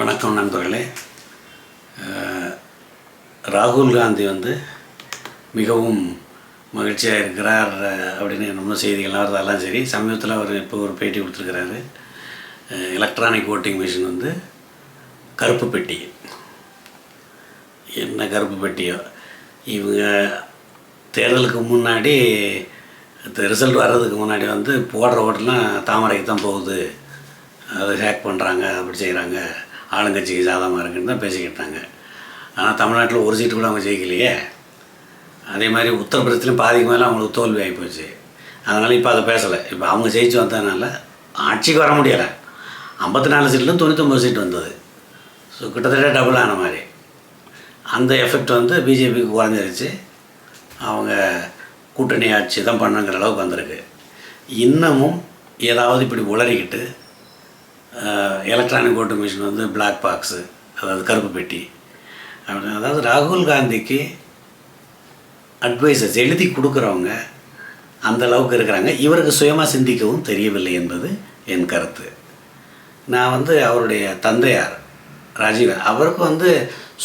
வணக்கம் நண்பர்களே. ராகுல் காந்தி வந்து மிகவும் மகிழ்ச்சியாக இருக்கிறார் அப்படின்னு ரொம்ப செய்திகள்லாம் வரதெல்லாம் சரி சமீபத்தில் அவர் இப்போ ஒரு பேட்டி கொடுத்துருக்கிறாரு. எலக்ட்ரானிக் ஓட்டிங் மிஷின் வந்து கருப்பு பெட்டி. என்ன கருப்பு பெட்டியோ? இவங்க தேர்தலுக்கு முன்னாடி ரிசல்ட் வர்றதுக்கு முன்னாடி வந்து போடுற ஓட்டெல்லாம் தாமரைக்கு தான் போகுது. அதை ஹேக் பண்ணுறாங்க அப்படி செய்கிறாங்க ஆளுங்கட்சிக்கு சாதகமாக இருக்குன்னு தான் பேசிக்கிட்டாங்க. ஆனால் தமிழ்நாட்டில் ஒரு சீட்டு கூட அவங்க ஜெயிக்கலையே. அதே மாதிரி உத்தரப்பிரதேசத்துலையும் பாதிக்கு மேலே அவங்களுக்கு தோல்வி ஆகிப்போச்சு அதனால் இப்போ அதை பேசலை. இப்போ அவங்க ஜெயிச்சு வந்ததுனால ஆட்சிக்கு வர முடியலை. ஐம்பத்தி நாலு சீட்டில் தொண்ணூத்தொம்பது சீட் வந்தது. ஸோ கிட்டத்தட்ட டபுள் ஆன மாதிரி. அந்த எஃபெக்ட் வந்து பிஜேபிக்கு குறைஞ்சிருச்சு. அவங்க கூட்டணி ஆட்சி தான் பண்ணுங்கிற அளவுக்கு வந்திருக்கு. இன்னமும் ஏதாவது இப்படி உளறிக்கிட்டு எலக்ட்ரானிக் ஓட்டு மிஷின் வந்து பிளாக் பாக்ஸு அதாவது கருப்பு பெட்டி. அப்படின்னு அதாவது ராகுல் காந்திக்கு அட்வைசர்ஸ் எழுதி கொடுக்குறவங்க அந்த அளவுக்கு இருக்கிறாங்க. இவருக்கு சுயமாக சிந்திக்கவும் தெரியவில்லை என்பது என் கருத்து. நான் வந்து அவருடைய தந்தையார் ராஜீவ் அவருக்கு வந்து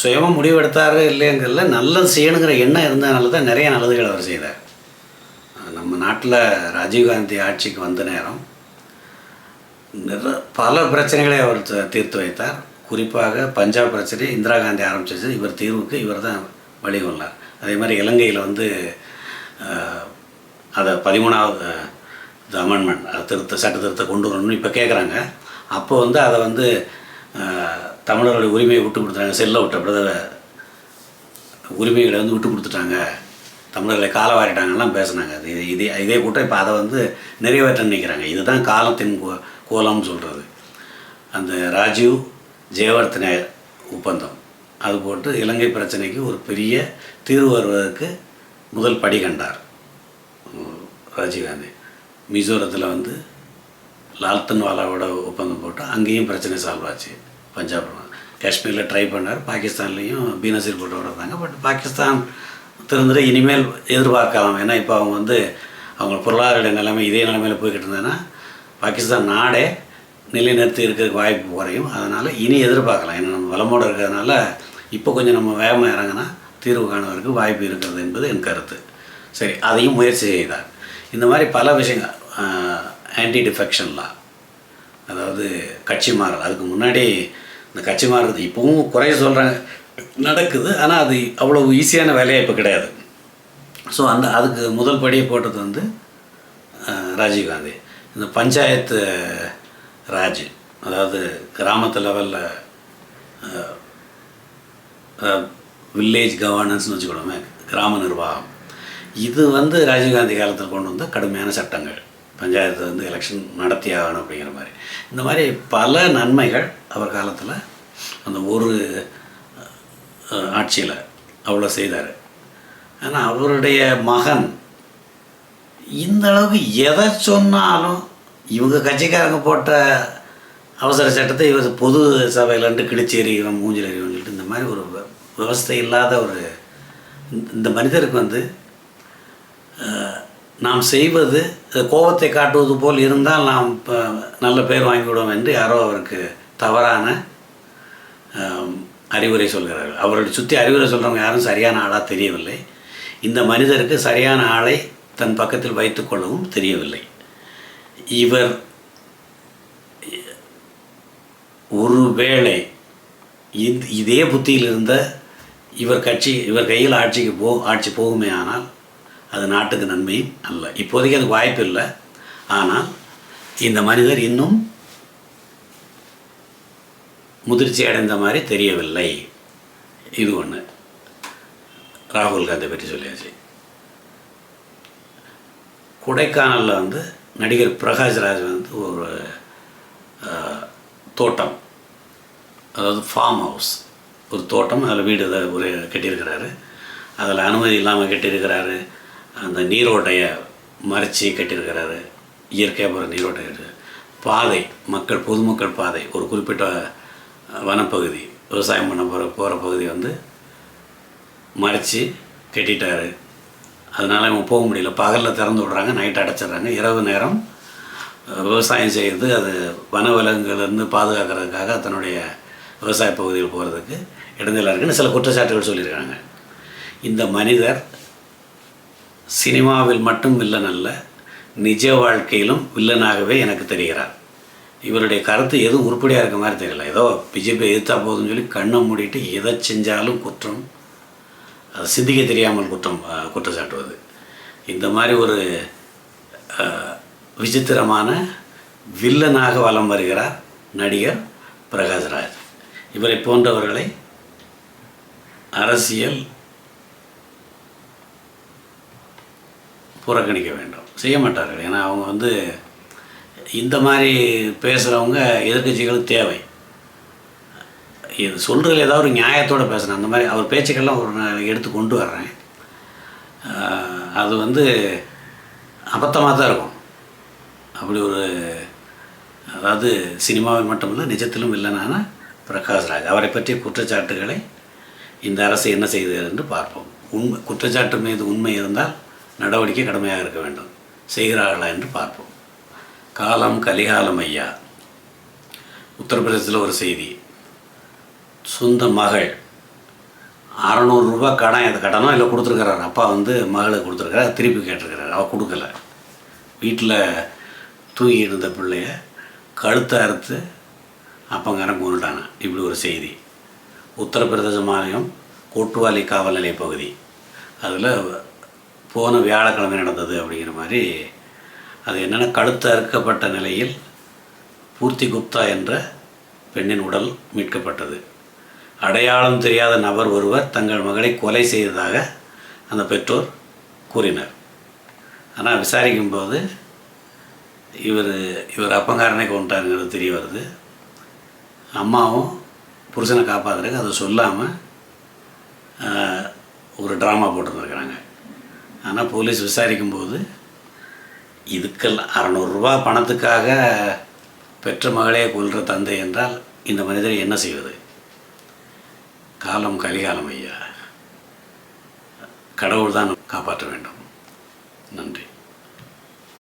சுயமாக முடிவெடுத்தாரு இல்லைங்கிறதுல நல்லது செய்யணுங்கிற எண்ணம் இருந்ததுனால தான் நிறைய நல்லதுகள் அவர் செய்தார். நம்ம நாட்டில் ராஜீவ்காந்தி ஆட்சிக்கு வந்த நேரம் நிற பல பிரச்சனைகளை அவர் த- தீர்த்து வைத்தார். குறிப்பாக பஞ்சாப் பிரச்சனை இந்திரா காந்தி ஆரம்பிச்சது. இவர் தீர்வுக்கு இவர் தான் வழிகொண்டார் அதே மாதிரி இலங்கையில் வந்து அதை பதிமூணாவது அமெண்ட்மெண்ட் திருத்த சட்ட திருத்தம் கொண்டு வரணும்னு இப்போ கேட்குறாங்க அப்போ வந்து அதை வந்து தமிழர்களுடைய உரிமையை விட்டு கொடுத்துட்டாங்க. செல்ல விட்ட அப்படி உரிமைகளை வந்து விட்டு கொடுத்துட்டாங்க. தமிழர்களை காலவாரிட்டாங்கலாம் பேசுனாங்க. இது இதே இதே கூட்டம் இப்போ அதை வந்து நிறைவேற்ற நினைக்கிறாங்க. இதுதான் காலத்தின் கோலம்னு சொல்கிறது அந்த ராஜீவ் ஜெயவர்த்தன ஒப்பந்தம். அது போட்டு இலங்கை பிரச்சனைக்கு ஒரு பெரிய தீர்வு வருவதற்கு முதல் படி கண்டார். ராஜீவ்காந்தி மிசோரத்தில் வந்து லால்தன்வாலாவோட ஒப்பந்தம் போட்டு அங்கேயும் பிரச்சனை சால்வ் ஆச்சு. பஞ்சாப் காஷ்மீரில் ட்ரை பண்ணார். பாகிஸ்தான்லேயும் பீனசீர் போட்டு இருந்தாங்க பட் பாகிஸ்தான் திறந்துட்டு இனிமேல் எதிர்பார்க்கலாம். ஏன்னா இப்போ அவங்க வந்து அவங்க பொருளாதார நிலைமை இதே நிலைமையில் போய்கிட்டு இருந்தேன்னா பாகிஸ்தான் நாடே நிலைநிறுத்தி இருக்கிறதுக்கு வாய்ப்பு குறையும். அதனால் இனி எதிர்பார்க்கலாம். ஏன்னா நம்ம வளமோடு இருக்கிறதுனால இப்போ கொஞ்சம் நம்ம வேகமாக இறங்கினா தீர்வு காணுவதற்கு வாய்ப்பு இருக்கிறது என்பது என் கருத்து. சரி அதையும் முயற்சி செய்தார் இந்த மாதிரி பல விஷயங்கள் ஆன்டி டிஃபெக்ஷன்லாம் அதாவது கட்சி மாறல். அதுக்கு முன்னாடி இந்த கட்சி மாறுறது இப்போவும் குறைய சொல்கிறாங்க நடக்குது ஆனால் அது அவ்வளோ ஈஸியான வேலையாக இப்போ கிடையாது. ஸோ அந்த அதுக்கு முதல் படியை போட்டது வந்து ராஜீவ்காந்தி இந்த பஞ்சாயத்து ராஜ். அதாவது கிராமத்து லெவலில் வில்லேஜ் கவர்னன்ஸ்னு வச்சுக்கணுமே கிராம நிர்வாகம். இது வந்து ராஜீவ்காந்தி காலத்தில் கொண்டு வந்த கடுமையான சட்டங்கள். பஞ்சாயத்து வந்து எலெக்ஷன் நடத்தி ஆகணும் அப்படிங்கிற மாதிரி. இந்த மாதிரி பல நன்மைகள் அவர் காலத்தில் அந்த ஒரு ஆட்சியில் அவ்வளோ செய்தார். ஆனால் அவருடைய மகன் இந்த அளவுக்கு எதை சொன்னாலும் இவங்க கட்சிக்காரங்க போட்ட அவசர சட்டத்தை இவர் பொது சபையிலேருந்து கிழிச்சு எறிகிறோம் மூஞ்சில் எறிகிறோம் சொல்லிட்டு இந்த மாதிரி ஒரு வ- விவஸ்தை இல்லாத ஒரு இந்த- மனிதருக்கு வந்து நாம் செய்வது கோபத்தை காட்டுவது போல் இருந்தால் நாம் இப்போ நல்ல பேர் வாங்கிவிடுவோம் என்று யாரோ அவருக்கு தவறான அறிவுரை சொல்கிறார்கள். அவர்களை சுற்றி அறிவுரை சொல்கிறவங்க யாரும் சரியான ஆளாக தெரியவில்லை. இந்த மனிதருக்கு சரியான ஆளை தன் பக்கத்தில் வைத்துக்கொள்ளவும் தெரியவில்லை. இவர் ஒருவேளை இது இதே புத்தியில் இருந்த இவர் கட்சி இவர் கையில் ஆட்சிக்கு போ ஆட்சி போகுமே ஆனால் அது நாட்டுக்கு நன்மையும் அல்ல. இப்போதைக்கு அதுக்கு வாய்ப்பு இல்லை. ஆனால் இந்த மனிதர் இன்னும் முதிர்ச்சி அடைந்த மாதிரி தெரியவில்லை. இது ஒன்று ராகுல் காந்தி பற்றி சொல்லியாச்சு. கொடைக்கானலில் வந்து நடிகர் பிரகாஷ்ராஜ் வந்து ஒரு தோட்டம். அதாவது ஃபார்ம் ஹவுஸ் ஒரு தோட்டம் அதில் வீடு ஏதாவது ஒரு கட்டியிருக்கிறாரு. அதில் அனுமதி இல்லாமல் கட்டியிருக்கிறாரு. அந்த நீரோட்டையை மறைச்சி கட்டியிருக்கிறாரு. இயற்கையாக போகிற நீரோட்டை பாதை மக்கள் பொதுமக்கள் பாதை. ஒரு குறிப்பிட்ட வனப்பகுதி. விவசாயம் பண்ண போகிற போகிற பகுதி வந்து மறைச்சி கட்டிட்டாரு. அதனால் இவங்க போக முடியல. பகலில் திறந்து விடுறாங்க நைட் அடைச்சிடுறாங்க. இரவு நேரம் விவசாயம் செய்கிறது அது வனவிலங்குகளிலிருந்து பாதுகாக்கிறதுக்காக தன்னுடைய விவசாய பகுதியில் போகிறதுக்கு இடங்கள் இருக்குன்னு சில குற்றச்சாட்டுகள் சொல்லியிருக்காங்க. இந்த மனிதர் சினிமாவில் மட்டும் வில்லன் அல்ல நிஜ வாழ்க்கையிலும் வில்லனாகவே எனக்கு தெரிகிறார். இவருடைய கருத்து எதுவும் உருப்படியாக இருக்க மாதிரி தெரியல. ஏதோ பிஜேபி எதிர்த்தா போதுன்னு சொல்லி கண்ணை மூடிட்டு எதை செஞ்சாலும் குற்றம் அது சிந்திக்க தெரியாமல் குற்றம் குற்றச்சாட்டுவது. இந்த மாதிரி ஒரு விசித்திரமான வில்லனாக வலம் வருகிறார் நடிகர் பிரகாஷ்ராஜ் இவரை போன்றவர்களை அரசியல் புறக்கணிக்க வேண்டும். செய்ய மாட்டார்கள். ஏன்னா அவங்க வந்து இந்த மாதிரி பேசுகிறவங்க எதிர்க்கட்சிகள் தேவை. இது சொல்கிறதுல ஏதாவது ஒரு நியாயத்தோடு பேசுகிறேன் அந்த மாதிரி அவர் பேச்சுக்கெல்லாம் ஒரு நான் எடுத்து கொண்டு வர்றேன். அது வந்து அபத்தமாக தான் இருக்கும். அப்படி ஒரு அதாவது சினிமாவில் மட்டுமில்லை நிஜத்திலும் இல்லைனான பிரகாஷ்ராஜ் அவரை பற்றிய குற்றச்சாட்டுகளை இந்த அரசு என்ன செய்தது என்று பார்ப்போம். உண்மை குற்றச்சாட்டு மீது உண்மை இருந்தால் நடவடிக்கை கடுமையாக இருக்க வேண்டும். செய்கிறார்களா என்று பார்ப்போம். காலம் கலிகாலம் ஐயா. உத்தரப்பிரதேசத்தில் ஒரு செய்தி. சொந்த மகள். அறநூறுரூபா கடன் இது கடனோ இல்லை கொடுத்துருக்கிறாரு. அப்பா வந்து மகளுக்கு கொடுத்துருக்காரு திருப்பி கேட்டிருக்கிறாரு. அவள் கொடுக்கல. வீட்டில் தூங்கி இருந்த பிள்ளைய கழுத்தை அறுத்து அப்பங்காரன் கொண்டுட்டாங்க இப்படி ஒரு செய்தி. உத்தரப்பிரதேச மாநிலம் கோட்டுவாலி காவல் நிலைய பகுதி. அதில் போன வியாழக்கிழமை நடந்தது அப்படிங்கிற மாதிரி அது என்னென்னா கழுத்து அறுக்கப்பட்ட நிலையில் பூர்த்தி குப்தா என்ற பெண்ணின் உடல் மீட்கப்பட்டது. அடையாளம் தெரியாத நபர் ஒருவர் தங்கள் மகளை கொலை செய்ததாக அந்த பெற்றோர் கூறினர். ஆனால் விசாரிக்கும்போது இவர் இவர் அப்பங்காரனை கொண்டாருங்கிறது தெரிய வருது. அம்மாவும் புருஷனை காப்பாற்றுறதுக்கு அதை சொல்லாமல் ஒரு ட்ராமா போட்டுருந்துருக்குறாங்க. ஆனால் போலீஸ் விசாரிக்கும்போது இதுக்கெல்லாம் அறநூறுரூவா பணத்துக்காக பெற்ற மகளே கொள்கிற தந்தை என்றால் இந்த மனிதரை என்ன செய்வது? காலம் கலிகாலம் ஐயா கடவுள் தான் காப்பாற்ற வேண்டும். நன்றி.